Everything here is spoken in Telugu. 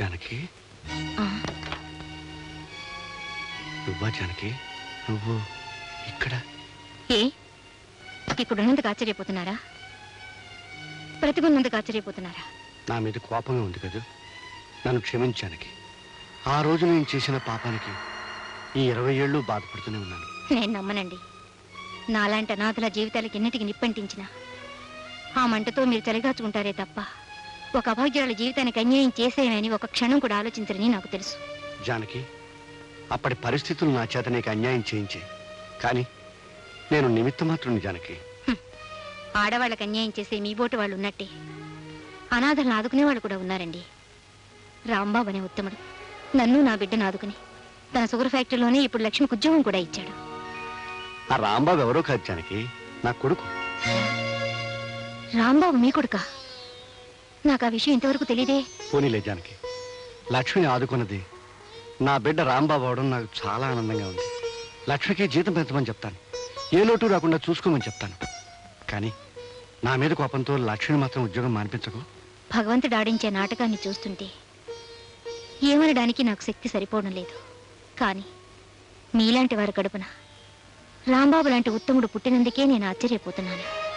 జానకి? నువ్వా జానకి? నువ్వు ఇక్కడ? ఏ? ఇక్కడున్నందుకు ఆశ్చర్యపోతున్నారా? బ్రతికున్నందుకు ఆశ్చర్యపోతున్నారా? నా మీద కోపంగా ఉంది కదా. నన్ను క్షమించానికి ఆ రోజు నేను చేసిన పాపానికి ఈ ఇరవై ఏళ్ళు బాధపడుతూనే ఉన్నాను. నేను నమ్మనండి. నాలాంటి అనాథల జీవితాలకి ఎన్నిటికి నిప్పంటించిన ఆ మంటతో మీరు చలిగాచుకుంటారే తప్ప ఒక అభాగ్యురాల జీవితానికి అన్యాయం చేసేయమని ఒక క్షణం కూడా ఆలోచించరని నాకు తెలుసు. జానకి అప్పటి పరిస్థితులు నా చేత నీకు అన్యాయం చేయించే కానీ నేను నిమిత్త మాత్రుని జానకి. ఆడవాళ్ళకి అన్యాయం చేసే మీ బోటు వాళ్ళు ఉన్నట్టే. అనాథలను ఆదుకునే వాళ్ళు కూడా ఉన్నారండి. రాంబాబు అనే ఉత్తముడు. నన్ను నా బిడ్డను ఆదుకుని తన షుగర్ ఫ్యాక్టరీలోనే ఇప్పుడు లక్ష్మికి ఉద్యోగం కూడా ఇచ్చాడు. ఆ రాంబాబు ఎవరో కాదు జానకి. నా కొడుకు. రాంబాబు మీ కొడుకా? నాకు ఆ విషయం ఇంతవరకు తెలియదే పోనీలే జానకి. లక్ష్మిని ఆదుకున్నది నా బిడ్డ రాంబాబు అవడం నాకు చాలా ఆనందంగా ఉంది. లక్ష్మికి జీతం పెంచమని చెప్తాను. ఏ లోటు రాకుండా చూసుకోమని చెప్తాను. కానీ నా మీద కోపంతో లక్ష్మిని మాత్రం ఉద్యోగం మానిపించకు. భగవంతుడు ఆడించే నాటకాన్ని చూస్తుంటే ఏమనడానికి నాకు శక్తి సరిపోవడం లేదు. కానీ మీలాంటి వారి కడుపున రాంబాబు లాంటి ఉత్తముడు పుట్టినందుకే నేను ఆశ్చర్యపోతున్నాను.